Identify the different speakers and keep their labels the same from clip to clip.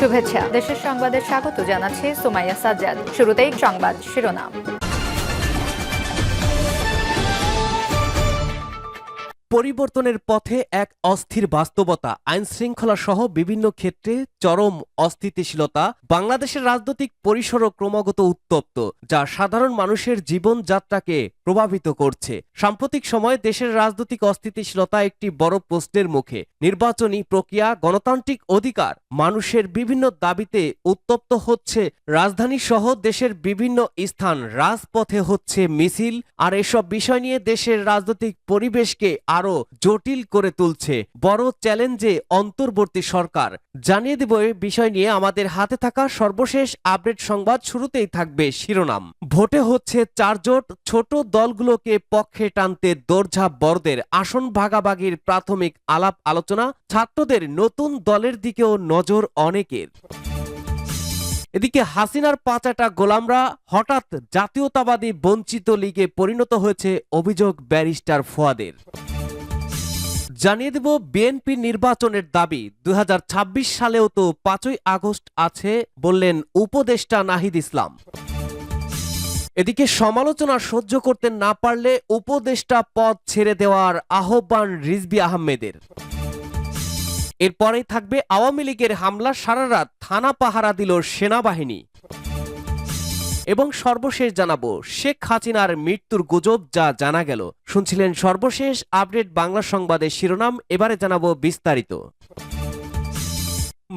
Speaker 1: শুভেচ্ছা দেশের সংবাদে স্বাগত জানাচ্ছে সোমাইয়া সাজ্জাদ শুরুতেই সংবাদ শিরোনাম
Speaker 2: পরিবর্তনের পথে এক অস্থির বাস্তবতা আইন শৃঙ্খলা সহ বিভিন্ন ক্ষেত্রে চরম অস্থিতিশীলতা বাংলাদেশের রাজনৈতিক পরিসরও ক্রমাগত উত্তপ্ত যা সাধারণ মানুষের জীবনযাত্রাকে প্রভাবিত করছে সাম্প্রতিক সময়ে দেশের রাজনৈতিক অস্থিতিশীলতা একটি বড় প্রশ্নের মুখে নির্বাচনী প্রক্রিয়া গণতান্ত্রিক অধিকার মানুষের বিভিন্ন দাবিতে উত্তপ্ত হচ্ছে রাজধানী সহ দেশের বিভিন্ন স্থান রাজপথে হচ্ছে মিছিল আর এসব বিষয় নিয়ে দেশের রাজনৈতিক পরিবেশকে আরও জটিল করে তুলছে বড় চ্যালেঞ্জে অন্তর্বর্তী সরকার জানিয়ে দেব বিষয় নিয়ে আমাদের হাতে থাকা সর্বশেষ আপডেট সংবাদ শুরুতেই থাকবে শিরোনাম ভোটে হচ্ছে চারজোট ছোট দলগুলোকে পক্ষে টানতে দৌড়ঝাঁপ বড়দের আসন ভাগাভাগির প্রাথমিক আলাপ আলোচনা ছাত্রদের নতুন দলের দিকেও নজর অনেকের এদিকে হাসিনার পাঁচাটা গোলামরা হঠাৎ জাতীয়তাবাদী বঞ্চিত লীগে পরিণত হয়েছে অভিযোগ ব্যারিস্টার ফোয়াদের জানিয়ে দেব বিএনপি নির্বাচনের দাবি দু সালেও তো পাঁচই আগস্ট আছে বললেন উপদেষ্টা নাহিদ ইসলাম এদিকে সমালোচনা সহ্য করতে না পারলে উপদেষ্টা পদ ছেড়ে দেওয়ার আহ্বান রিজবি আহমেদের এরপরেই থাকবে আওয়ামী লীগের হামলা সারা রাত থানা পাহারা দিল সেনাবাহিনী এবং সর্বশেষ জানাবো শেখ হাসিনার মৃত্যুর গুজব যা জানা গেল শুনছিলেন সর্বশেষ আপডেট বাংলা সংবাদের শিরোনাম এবারে জানাবো বিস্তারিত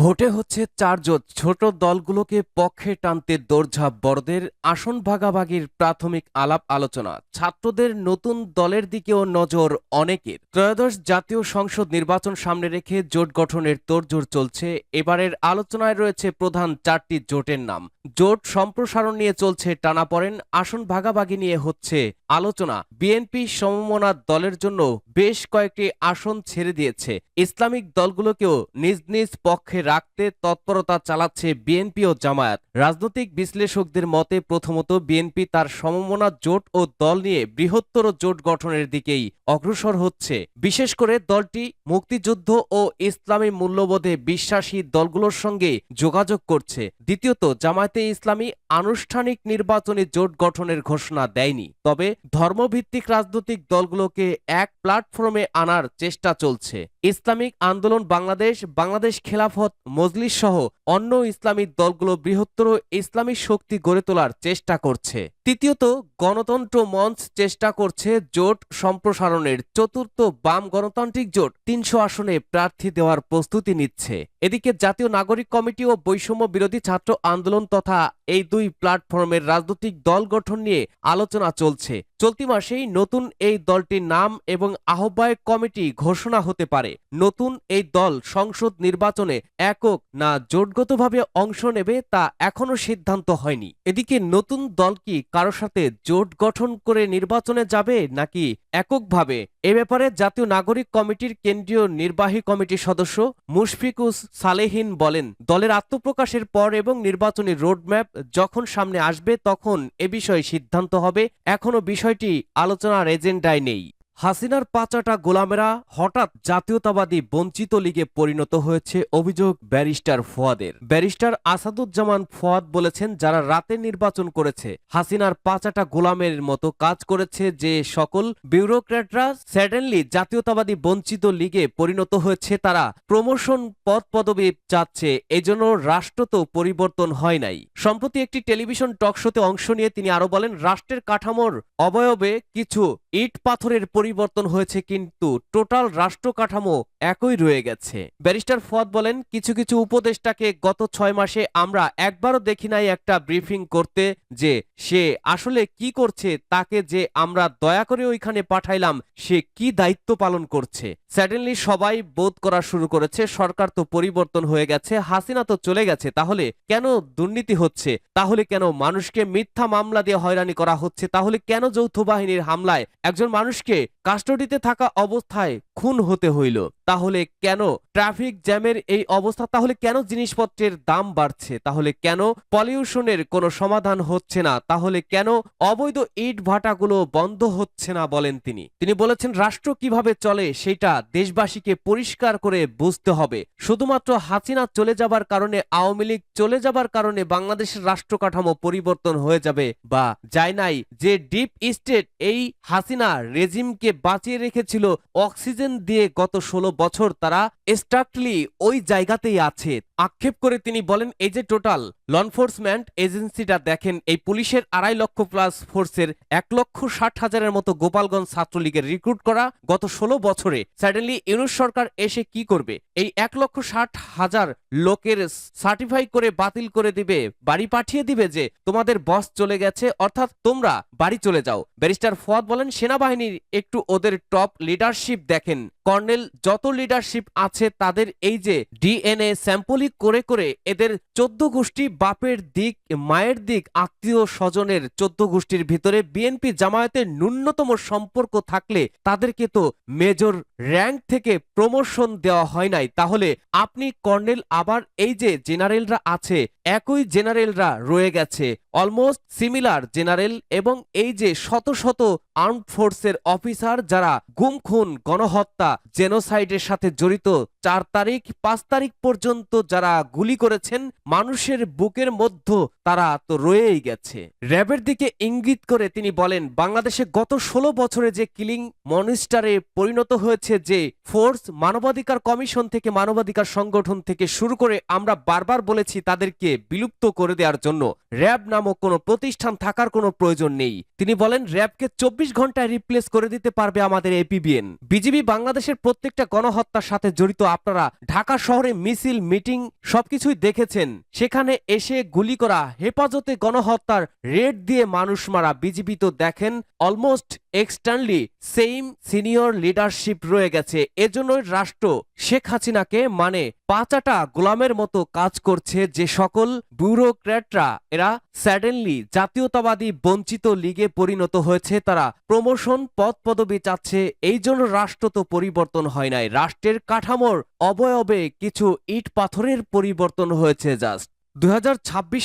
Speaker 2: ভোটে হচ্ছে চারজোট ছোট দলগুলোকে পক্ষে টানতে দৌড়ঝাঁপ বড়দের আসন ভাগাভাগির প্রাথমিক আলাপ আলোচনা ছাত্রদের নতুন দলের দিকেও নজর অনেকের ত্রয়োদশ জাতীয় সংসদ নির্বাচন সামনে রেখে জোট গঠনের তোড়জোড় চলছে এবারের আলোচনায় রয়েছে প্রধান চারটি জোটের নাম জোট সম্প্রসারণ নিয়ে চলছে টানাপড়েন আসন ভাগাভাগি নিয়ে হচ্ছে আলোচনা বিএনপি সমমনা দলের জন্য বেশ কয়েকটি আসন ছেড়ে দিয়েছে ইসলামিক দলগুলোকেও নিজ নিজ পক্ষে লক্ষ্যে রাখতে তৎপরতা চালাচ্ছে বিএনপি ও জামায়াত রাজনৈতিক বিশ্লেষকদের মতে প্রথমত বিএনপি তার সমমনা জোট ও দল নিয়ে বৃহত্তর জোট গঠনের দিকেই অগ্রসর হচ্ছে বিশেষ করে দলটি মুক্তিযুদ্ধ ও ইসলামী মূল্যবোধে বিশ্বাসী দলগুলোর সঙ্গে যোগাযোগ করছে দ্বিতীয়ত জামায়াতে ইসলামী আনুষ্ঠানিক নির্বাচনে জোট গঠনের ঘোষণা দেয়নি তবে ধর্মভিত্তিক রাজনৈতিক দলগুলোকে এক প্ল্যাটফর্মে আনার চেষ্টা চলছে ইসলামিক আন্দোলন বাংলাদেশ বাংলাদেশ খেলাফত মজলিস সহ অন্য ইসলামিক দলগুলো বৃহত্তর ইসলামী শক্তি গড়ে তোলার চেষ্টা করছে তৃতীয়ত গণতন্ত্র মঞ্চ চেষ্টা করছে জোট সম্প্রসারণের চতুর্থ বাম গণতান্ত্রিক জোট তিনশো আসনে প্রার্থী দেওয়ার প্রস্তুতি নিচ্ছে এদিকে জাতীয় নাগরিক কমিটি ও বৈষম্য বিরোধী ছাত্র আন্দোলন তথা এই দুই প্ল্যাটফর্মের রাজনৈতিক দল গঠন নিয়ে আলোচনা চলছে চলতি মাসেই নতুন এই দলটির নাম এবং আহ্বায়ক কমিটি ঘোষণা হতে পারে নতুন এই দল সংসদ নির্বাচনে একক না জোটগতভাবে অংশ নেবে তা এখনও সিদ্ধান্ত হয়নি এদিকে নতুন দল কি কারো সাথে জোট গঠন করে নির্বাচনে যাবে নাকি এককভাবে এ ব্যাপারে জাতীয় নাগরিক কমিটির কেন্দ্রীয় নির্বাহী কমিটির সদস্য মুশফিকুস সালেহিন বলেন দলের আত্মপ্রকাশের পর এবং নির্বাচনী রোডম্যাপ যখন সামনে আসবে তখন এ বিষয়ে সিদ্ধান্ত হবে এখনও বিষয়টি আলোচনার এজেন্ডায় নেই হাসিনার পাচাটা গোলামেরা হঠাৎ জাতীয়তাবাদী বঞ্চিত লীগে পরিণত হয়েছে অভিযোগ ব্যারিস্টার ফোয়াদের ব্যারিস্টার আসাদুজ্জামান ফোয়াদ বলেছেন যারা রাতে নির্বাচন করেছে হাসিনার পাচাটা গোলামের মতো কাজ করেছে যে সকল ব্যুরোক্র্যাটরা স্যাডেনলি জাতীয়তাবাদী বঞ্চিত লীগে পরিণত হয়েছে তারা প্রমোশন পদ পদবী চাচ্ছে এজন্য রাষ্ট্র তো পরিবর্তন হয় নাই সম্প্রতি একটি টেলিভিশন টকশোতে অংশ নিয়ে তিনি আরো বলেন রাষ্ট্রের কাঠামোর অবয়বে কিছু ইট পাথরের পরিবর্তন হয়েছে কিন্তু টোটাল রাষ্ট্র কাঠামো একই রয়ে গেছে ব্যারিস্টার ফুয়াদ বলেন কিছু কিছু উপদেষ্টাকে গত ছয় মাসে আমরা একবারও দেখি নাই একটা ব্রিফিং করতে যে সে আসলে কি করছে তাকে যে আমরা দয়া করে ওইখানে পাঠাইলাম সে কি দায়িত্ব পালন করছে স্যাডেনলি সবাই বোধ করা শুরু করেছে সরকার তো পরিবর্তন হয়ে গেছে হাসিনা তো চলে গেছে তাহলে কেন দুর্নীতি হচ্ছে তাহলে কেন মানুষকে মিথ্যা মামলা দিয়ে হয়রানি করা হচ্ছে তাহলে কেন যৌথ বাহিনীর হামলায় একজন মানুষকে কাস্টডিতে থাকা অবস্থায় খুন হতে হইল তাহলে কেন ট্রাফিক জ্যামের এই অবস্থা তাহলে কেন জিনিসপত্রের দাম বাড়ছে তাহলে কেন পলিউশনের কোনো সমাধান হচ্ছে না তাহলে কেন অবৈধ ইট ভাটাগুলো বন্ধ হচ্ছে না বলেন তিনি তিনি বলেছেন রাষ্ট্র কিভাবে চলে সেটা দেশবাসীকে পরিষ্কার করে বুঝতে হবে শুধুমাত্র হাসিনা চলে যাবার কারণে আওয়ামী লীগ চলে যাবার কারণে বাংলাদেশের রাষ্ট্র কাঠামো পরিবর্তন হয়ে যাবে বা যায় নাই যে ডিপ স্টেট এই হাসিনা রেজিমকে বাঁচিয়ে রেখেছিল অক্সিজেন দিয়ে গত ষোলো বছর তারা স্টার্টলি ওই জায়গাতেই আছে আক্ষেপ করে তিনি বলেন এই যে টোটাল ল এনফোর্সমেন্ট এজেন্সিটা দেখেন এই পুলিশের আড়াই লক্ষ প্লাস ফোর্সের এক লক্ষ ষাট হাজারের মতো গোপালগঞ্জ ছাত্রলীগের রিক্রুট করা গত ষোলো বছরে স্যাডেনলি ইউনুস সরকার এসে কি করবে এই এক লক্ষ ষাট হাজার লোকের সার্টিফাই করে বাতিল করে দিবে বাড়ি পাঠিয়ে দিবে যে তোমাদের বস চলে গেছে অর্থাৎ তোমরা বাড়ি চলে যাও ব্যারিস্টার ফোয়াদ বলেন সেনাবাহিনীর একটু ওদের টপ লিডারশিপ দেখেন কর্নেল যত লিডারশিপ আছে তাদের এই যে ডিএনএ স্যাম্পলিং গুলি করে করে এদের চোদ্দ গোষ্ঠী বাপের দিক মায়ের দিক আত্মীয় স্বজনের চোদ্দ গোষ্ঠীর ভিতরে বিএনপি জামায়াতের ন্যূনতম সম্পর্ক থাকলে তাদেরকে তো মেজর র্যাঙ্ক থেকে প্রমোশন দেওয়া হয় নাই তাহলে আপনি কর্নেল আবার এই যে জেনারেলরা আছে একই জেনারেলরা রয়ে গেছে অলমোস্ট সিমিলার জেনারেল এবং এই যে শত শত আর্ম ফোর্সের অফিসার যারা গুম খুন গণহত্যা জেনোসাইডের সাথে জড়িত চার তারিখ পাঁচ তারিখ পর্যন্ত যারা গুলি করেছেন মানুষের বুকের মধ্য তারা তো রয়েই গেছে র্যাবের দিকে ইঙ্গিত করে তিনি বলেন বাংলাদেশে গত ষোলো বছরে যে কিলিং মনিস্টারে পরিণত হয়েছে যে ফোর্স মানবাধিকার কমিশন থেকে মানবাধিকার সংগঠন থেকে শুরু করে আমরা বারবার বলেছি তাদেরকে বিলুপ্ত করে দেওয়ার জন্য র্যাব নামক কোনো প্রতিষ্ঠান থাকার কোনো প্রয়োজন নেই তিনি বলেন র্যাবকে চব্বিশ ঘন্টায় রিপ্লেস করে দিতে পারবে আমাদের এপিবিএন বিজিবি বাংলাদেশের প্রত্যেকটা গণহত্যার সাথে জড়িত আপনারা ঢাকা শহরে মিছিল মিটিং সবকিছুই দেখেছেন সেখানে এসে গুলি করা হেফাজতে গণহত্যার রেড দিয়ে মানুষ মারা বিজিবি তো দেখেন almost externally same senior leadership রয়ে গেছে এজন্যই রাষ্ট্র শেখ হাসিনাকে মানে পাঁচাটা গোলামের মতো কাজ করছে যে সকল ব্যুরোক্র্যাটরা এরা স্যাডেনলি জাতীয়তাবাদী বঞ্চিত লীগে পরিণত হয়েছে তারা প্রমোশন পদ পদবি চাচ্ছে এই জন্য রাষ্ট্র তো পরিবর্তন হয় নাই রাষ্ট্রের কাঠামোর অবয়বে কিছু ইট পাথরের পরিবর্তন হয়েছে জাস্ট দু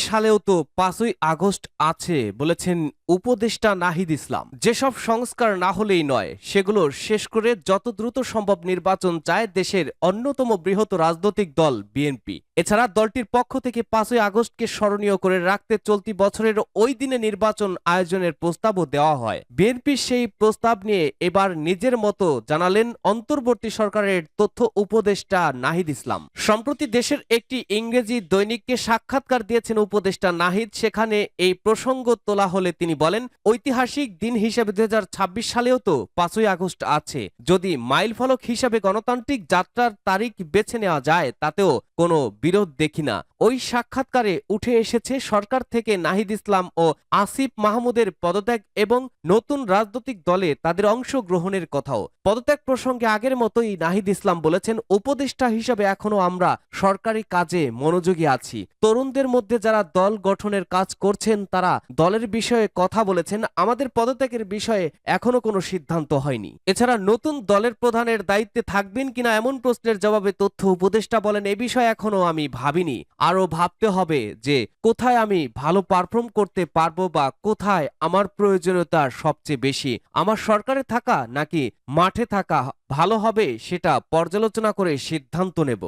Speaker 2: সালেও তো পাঁচই আগস্ট আছে বলেছেন উপদেষ্টা নাহিদ ইসলাম যেসব সংস্কার না হলেই নয় সেগুলো শেষ করে যত দ্রুত সম্ভব নির্বাচন চায় দেশের অন্যতম বৃহৎ রাজনৈতিক দল বিএনপি এছাড়া দলটির পক্ষ থেকে পাঁচই আগস্টকে স্মরণীয় করে রাখতে চলতি বছরের ওই দিনে নির্বাচন আয়োজনের প্রস্তাবও দেওয়া হয় বিএনপির সেই প্রস্তাব নিয়ে এবার নিজের মতো জানালেন অন্তর্বর্তী সরকারের তথ্য উপদেষ্টা নাহিদ ইসলাম সম্প্রতি দেশের একটি ইংরেজি দৈনিককে সাক্ষাৎকার দিয়েছেন উপদেষ্টা নাহিদ সেখানে এই প্রসঙ্গ তোলা হলে তিনি বলেন ঐতিহাসিক দিন হিসেবে দু সালেও তো পাঁচই আগস্ট আছে যদি মাইল ফলক হিসাবে গণতান্ত্রিক যাত্রার তারিখ বেছে নেওয়া যায় তাতেও কোনো বিরোধ দেখি না ওই সাক্ষাৎকারে উঠে এসেছে সরকার থেকে নাহিদ ইসলাম ও আসিফ মাহমুদের পদত্যাগ এবং নতুন রাজনৈতিক দলে তাদের অংশ গ্রহণের কথাও পদত্যাগ প্রসঙ্গে আগের মতোই নাহিদ ইসলাম বলেছেন উপদেষ্টা হিসাবে এখনো আমরা সরকারি কাজে মনোযোগী আছি তরুণদের মধ্যে যারা দল গঠনের কাজ করছেন তারা দলের বিষয়ে কথা কথা বলেছেন আমাদের পদত্যাগের বিষয়ে এখনো কোনো সিদ্ধান্ত হয়নি এছাড়া নতুন দলের প্রধানের দায়িত্বে থাকবেন কিনা এমন প্রশ্নের জবাবে তথ্য উপদেষ্টা বলেন এ বিষয়ে এখনো আমি ভাবিনি আরও ভাবতে হবে যে কোথায় আমি ভালো পারফর্ম করতে পারবো বা কোথায় আমার প্রয়োজনীয়তা সবচেয়ে বেশি আমার সরকারে থাকা নাকি মাঠে থাকা ভালো হবে সেটা পর্যালোচনা করে সিদ্ধান্ত নেব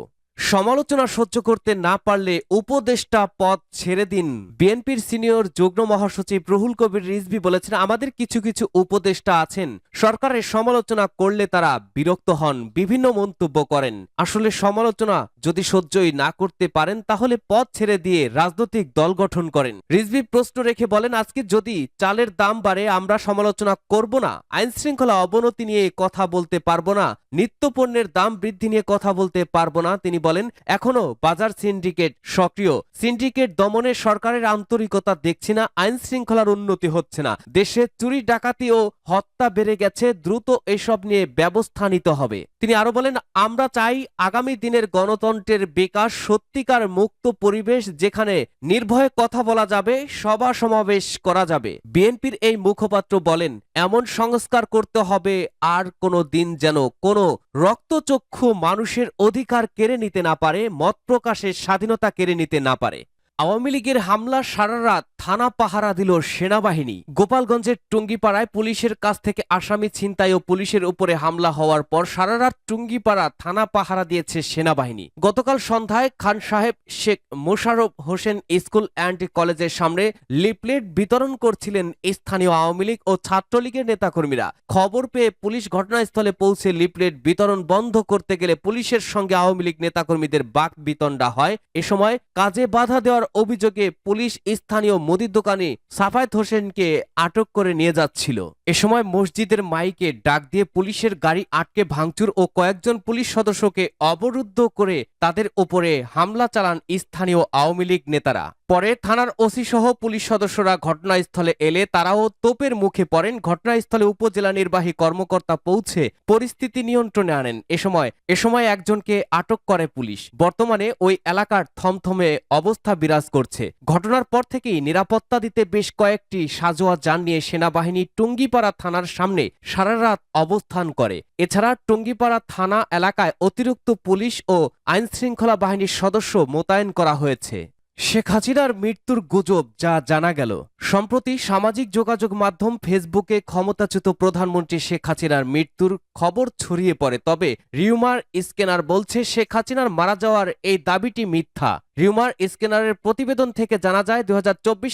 Speaker 2: সমালোচনা সহ্য করতে না পারলে উপদেষ্টা পদ ছেড়ে দিন বিএনপির সিনিয়র যুগ্ম মহাসচিব রুহুল কবির রিজভি বলেছেন আমাদের কিছু কিছু উপদেষ্টা আছেন সরকারের সমালোচনা করলে তারা বিরক্ত হন বিভিন্ন মন্তব্য করেন আসলে সমালোচনা যদি সহ্যই না করতে পারেন তাহলে পদ ছেড়ে দিয়ে রাজনৈতিক দল গঠন করেন রিজভি প্রশ্ন রেখে বলেন আজকে যদি চালের দাম বাড়ে আমরা সমালোচনা করব না আইন শৃঙ্খলা অবনতি নিয়ে কথা বলতে পারবো না নিত্যপণ্যের দাম বৃদ্ধি নিয়ে কথা বলতে পারবো না তিনি বলেন বলেন এখনও বাজার সিন্ডিকেট সক্রিয় সিন্ডিকেট দমনে সরকারের আন্তরিকতা দেখছি না আইন শৃঙ্খলার উন্নতি হচ্ছে না দেশে চুরি ডাকাতি ও হত্যা বেড়ে গেছে দ্রুত এসব নিয়ে ব্যবস্থা নিতে হবে তিনি আরো বলেন আমরা চাই আগামী দিনের গণতন্ত্রের বিকাশ সত্যিকার মুক্ত পরিবেশ যেখানে নির্ভয়ে কথা বলা যাবে সভা সমাবেশ করা যাবে বিএনপির এই মুখপাত্র বলেন এমন সংস্কার করতে হবে আর কোনো দিন যেন কোনো রক্তচক্ষু মানুষের অধিকার কেড়ে নিতে নিতে না পারে মত প্রকাশের স্বাধীনতা কেড়ে নিতে না পারে আওয়ামী লীগের হামলা সারা রাত থানা পাহারা দিল সেনাবাহিনী গোপালগঞ্জের টুঙ্গিপাড়ায় পুলিশের কাছ থেকে আসামি ছিনতাই ও পুলিশের উপরে হামলা হওয়ার পর সারা রাত টুঙ্গিপাড়া থানা পাহারা দিয়েছে সেনাবাহিনী গতকাল সন্ধ্যায় খান সাহেব শেখ মোশারফ হোসেন স্কুল অ্যান্ড কলেজের সামনে লিপলেট বিতরণ করছিলেন স্থানীয় আওয়ামী লীগ ও ছাত্রলীগের নেতাকর্মীরা খবর পেয়ে পুলিশ ঘটনাস্থলে পৌঁছে লিপলেট বিতরণ বন্ধ করতে গেলে পুলিশের সঙ্গে আওয়ামী লীগ নেতাকর্মীদের বাক বিতণ্ডা হয় এ সময় কাজে বাধা দেওয়ার অভিযোগে পুলিশ স্থানীয় মুদির দোকানে সাফায়েত হোসেনকে আটক করে নিয়ে যাচ্ছিল এ সময় মসজিদের মাইকে ডাক দিয়ে পুলিশের গাড়ি আটকে ভাঙচুর ও কয়েকজন পুলিশ সদস্যকে অবরুদ্ধ করে তাদের ওপরে হামলা চালান স্থানীয় আওয়ামী লীগ নেতারা পরে থানার ওসি সহ পুলিশ সদস্যরা ঘটনাস্থলে এলে তারাও তোপের মুখে পড়েন ঘটনাস্থলে উপজেলা নির্বাহী কর্মকর্তা পৌঁছে পরিস্থিতি নিয়ন্ত্রণে আনেন এ সময় এ সময় একজনকে আটক করে পুলিশ বর্তমানে ওই এলাকার থমথমে অবস্থা বিরাজ করছে ঘটনার পর থেকেই নিরাপত্তা দিতে বেশ কয়েকটি সাজোয়া যান নিয়ে সেনাবাহিনী টুঙ্গিপা টুঙ্গিপাড়া থানার সামনে সারা রাত অবস্থান করে এছাড়া টুঙ্গিপাড়া থানা এলাকায় অতিরিক্ত পুলিশ ও আইনশৃঙ্খলা বাহিনীর সদস্য মোতায়েন করা হয়েছে শেখ হাসিনার মৃত্যুর গুজব যা জানা গেল সম্প্রতি সামাজিক যোগাযোগ মাধ্যম ফেসবুকে ক্ষমতাচ্যুত প্রধানমন্ত্রী শেখ হাসিনার মৃত্যুর খবর ছড়িয়ে পড়ে তবে রিউমার স্কেনার বলছে শেখ হাসিনার মারা যাওয়ার এই দাবিটি মিথ্যা রিউমার স্ক্যানারের প্রতিবেদন থেকে জানা যায় দু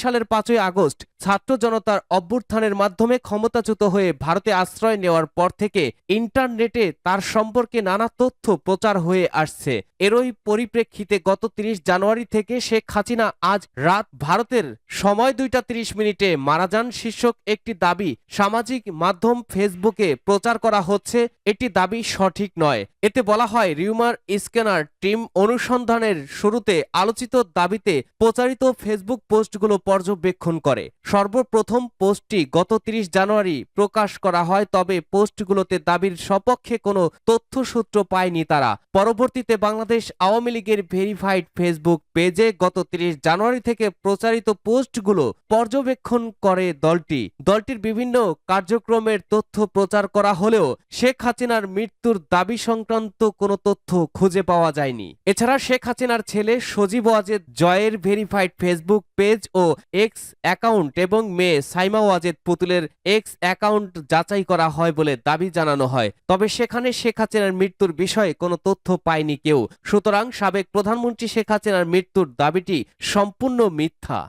Speaker 2: সালের পাঁচই আগস্ট ছাত্র জনতার অভ্যুত্থানের মাধ্যমে ক্ষমতাচ্যুত হয়ে ভারতে আশ্রয় নেওয়ার পর থেকে ইন্টারনেটে তার সম্পর্কে নানা তথ্য প্রচার হয়ে আসছে এরই পরিপ্রেক্ষিতে গত তিরিশ জানুয়ারি থেকে শেখ হাসিনা আজ রাত ভারতের সময় দুইটা তিরিশ মিনিটে মারা যান শীর্ষক একটি দাবি সামাজিক মাধ্যম ফেসবুকে প্রচার করা হচ্ছে এটি দাবি সঠিক নয় এতে বলা হয় রিউমার স্ক্যানার টিম অনুসন্ধানের শুরুতে আলোচিত দাবিতে প্রচারিত ফেসবুক পোস্টগুলো পর্যবেক্ষণ করে সর্বপ্রথম পোস্টটি গত তিরিশ জানুয়ারি প্রকাশ করা হয় তবে পোস্টগুলোতে দাবির সপক্ষে কোনো তথ্যসূত্র পায়নি তারা পরবর্তীতে বাংলাদেশ আওয়ামী লীগের ভেরিফাইড ফেসবুক পেজে গত তিরিশ জানুয়ারি থেকে প্রচারিত পোস্টগুলো পর্যবেক্ষণ করে দলটি দলটির বিভিন্ন কার্যক্রমের তথ্য প্রচার করা হলেও শেখ হাসিনার মৃত্যুর দাবি সংক্রান্ত কোনো তথ্য খুঁজে পাওয়া যায়নি এছাড়া শেখ হাসিনার ছেলে সজীব ওয়াজেদ জয়ের ভেরিফাইড ফেসবুক পেজ ও এক্স অ্যাকাউন্ট এবং মেয়ে সাইমা ওয়াজেদ পুতুলের এক্স অ্যাকাউন্ট যাচাই করা হয় বলে দাবি জানানো হয় তবে সেখানে শেখ হাসিনার মৃত্যুর বিষয়ে কোনো তথ্য পায়নি কেউ সুতরাং সাবেক প্রধানমন্ত্রী শেখ হাসিনার মৃত্যুর দাবিটি সম্পূর্ণ মিথ্যা